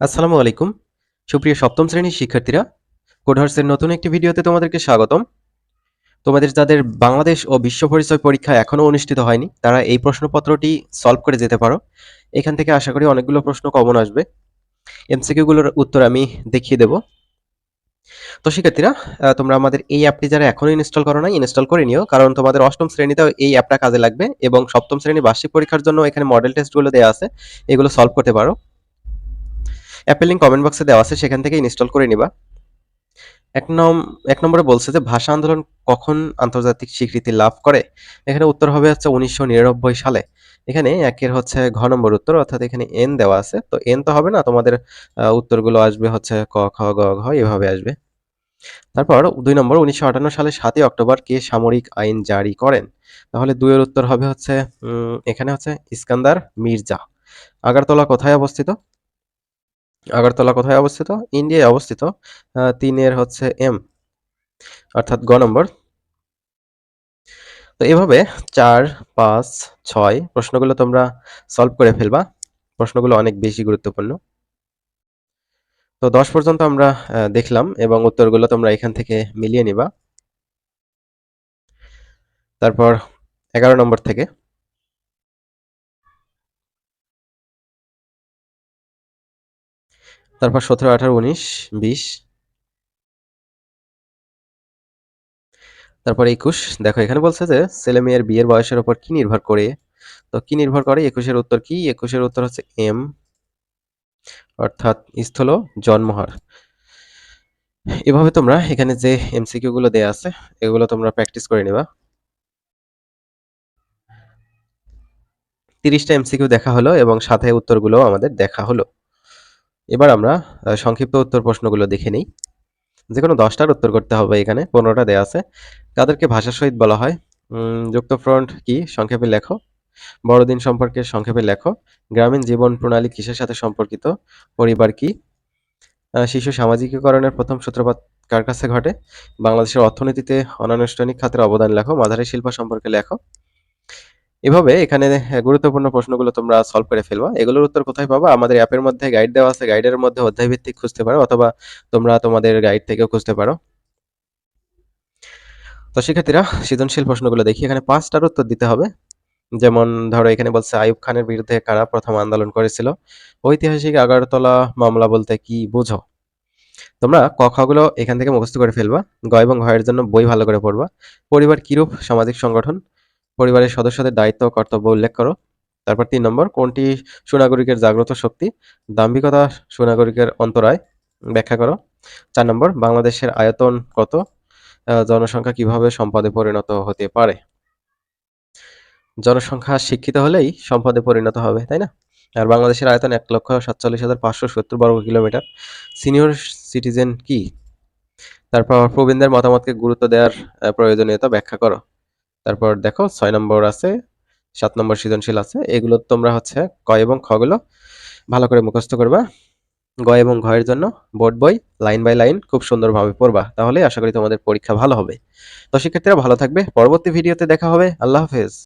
আসসালামু আলাইকুম। সুপ্রিয় সপ্তম শ্রেণির শিক্ষার্থীরা, কোডহার্সের নতুন একটি ভিডিওতে তোমাদেরকে স্বাগতম। তোমাদের যাদের বাংলাদেশ ও বিশ্ব পরিচয় পরীক্ষা এখনও অনুষ্ঠিত হয়নি, তারা এই প্রশ্নপত্রটি সলভ করে যেতে পারো। এখান থেকে আশা করি অনেকগুলো প্রশ্ন কমন আসবে। এমসিকিউগুলোর উত্তর আমি দেখিয়ে দেব। তো শিক্ষার্থীরা তোমরা আমাদের এই অ্যাপটি যারা এখনও ইনস্টল করো নাই, ইনস্টল করে নিও, কারণ তোমাদের অষ্টম শ্রেণীতেও এই অ্যাপটা কাজে লাগবে এবং সপ্তম শ্রেণি বার্ষিক পরীক্ষার জন্য এখানে মডেল টেস্টগুলো দেওয়া আছে, এগুলো সলভ করতে পারো। অ্যাপেল লিঙ্ক কমেন্ট বক্সে দেওয়া আছে, সেখান থেকে ইনস্টল করে নিবা। এক নম, এক নম্বরে বলছে যে, ভাষা আন্দোলন কখন আন্তর্জাতিক স্বীকৃতি লাভ করে? এখানে উত্তর হবে হচ্ছে উনিশশো নিরানব্বই সালে। এখানে একের হচ্ছে ঘ নম্বর উত্তর, অর্থাৎ এখানে এন দেওয়া আছে। তো এন তো হবে না, তোমাদের উত্তরগুলো আসবে হচ্ছে ক, খ, গ, ঘ, এভাবে আসবে। তারপর দুই নম্বর, উনিশশো আটান্ন সালে সাতই অক্টোবর কে সামরিক আইন জারি করেন? তাহলে দুইয়ের উত্তর হবে হচ্ছে এখানে হচ্ছে ইস্কান্দার মির্জা। আগারতলা কোথায় অবস্থিত? আগরতলা কোথায় অবস্থিত? ইন্ডিয়ায় অবস্থিত তিনের হচ্ছে এম, অর্থাৎ গ নম্বর। তো এভাবে চার, পাঁচ, ছয় প্রশ্নগুলো তোমরা সলভ করে ফেলবা। প্রশ্নগুলো অনেক বেশি গুরুত্বপূর্ণ। তো দশ পর্যন্ত আমরা দেখলাম এবং উত্তরগুলো তোমরা এখান থেকে মিলিয়ে নিবা। তারপর এগারো নম্বর থেকে তারপর সতেরো, আঠারো, উনিশ, বিশ। তারপর একুশ। দেখো, এখানে বলছে যে ছেলে মেয়ের বিয়ের বয়সের উপর কি নির্ভর করে? তো কি নির্ভর করে? একুশের উত্তর কি? একুশের উত্তর হচ্ছে এম, অর্থাৎ স্থল জন্মহার। এভাবে তোমরা এখানে যে এমসিকিউ গুলো দেয়া আছে, এগুলো তোমরা প্র্যাকটিস করে নিবা। তিরিশটা এমসিকিউ দেখা হলো এবং সাথে উত্তরগুলো আমাদের দেখা হলো। এবার আমরা সংক্ষিপ্ত উত্তর প্রশ্নগুলো দেখে নিই। যে কোনো দশটার উত্তর করতে হবে এখানে পনেরোটা দেয়া আছে। কাদেরকে ভাষা শহীদ বলা হয়? উম, যুক্তফ্রন্ট কি? সংক্ষেপে লেখো। বড়দিন সম্পর্কে সংক্ষেপে লেখো। গ্রামীণ জীবন প্রণালী কিসের সাথে সম্পর্কিত? পরিবার কি? শিশু সামাজিকীকরণের প্রথম সূত্রপাত কার কাছে ঘটে? বাংলাদেশের অর্থনীতিতে অনানুষ্ঠানিক খাতের অবদান লেখো। মাঝারি শিল্প সম্পর্কে লেখো। এভাবে এখানে গুরুত্বপূর্ণ প্রশ্নগুলো তোমরা সলভ করে ফেলবা। এগুলোর উত্তর কোথায় পাবা? আমাদের অ্যাপের মধ্যে গাইড দেওয়া আছে। গাইডের মধ্যে অধ্যায় ভিত্তিক খুঁজতে পারো অথবা তোমরা তোমাদের গাইড থেকেও খুঁজতে পারো। তো শিক্ষার্থীরা, সৃজনশীল প্রশ্নগুলো দেখি। এখানে পাঁচটার উত্তর দিতে হবে। যেমন, ধরো, এখানে বলছে, আইয়ুব খানের বিরুদ্ধে কারা প্রথম আন্দোলন করেছিল? ঐতিহাসিক আগারতলা মামলা বলতে কি বুঝো? তোমরা ক খ গুলো এখান থেকে মুখস্থ করে ফেলবা। গ এবং ঘ এর জন্য বই ভালো করে পড়বা। পরিবার কিরূপ? সামাজিক সংগঠন? পরিবারের সদস্যদের দায়িত্ব কর্তব্য উল্লেখ করো। তারপর তিন নম্বর, কোনটি সুনাগরিকের জাগ্রত শক্তি? দাম্ভিকতা সুনাগরিকের অন্তরায় ব্যাখ্যা করো। চার নম্বর, বাংলাদেশের আয়তন কত? জনসংখ্যা কীভাবে সম্পদে পরিণত হতে পারে? জনসংখ্যা শিক্ষিত হলেই সম্পদে পরিণত হবে, তাই না? আর বাংলাদেশের আয়তন এক লক্ষ সাতচল্লিশ হাজার পাঁচশো সত্তর বর্গ কিলোমিটার। সিনিয়র সিটিজেন কি? তারপর প্রবীণদের মতামতকে গুরুত্ব দেওয়ার প্রয়োজনীয়তা ব্যাখ্যা করো। তারপর দেখো ছয় নম্বর আছে, সাত নম্বর সৃজনশীল আছে। এগুলো তোমরা হচ্ছে ক এবং খগুলো গুলো ভালো করে মুখস্থ করবা। গ এবং ঘয়ের জন্য বোর্ড বই, লাইন বাই লাইন খুব সুন্দরভাবে পড়বা। তাহলে আশা করি তোমাদের পরীক্ষা ভালো হবে। তো শিক্ষার্থীরা ভালো থাকবে। পরবর্তী ভিডিওতে দেখা হবে। আল্লাহ হাফেজ।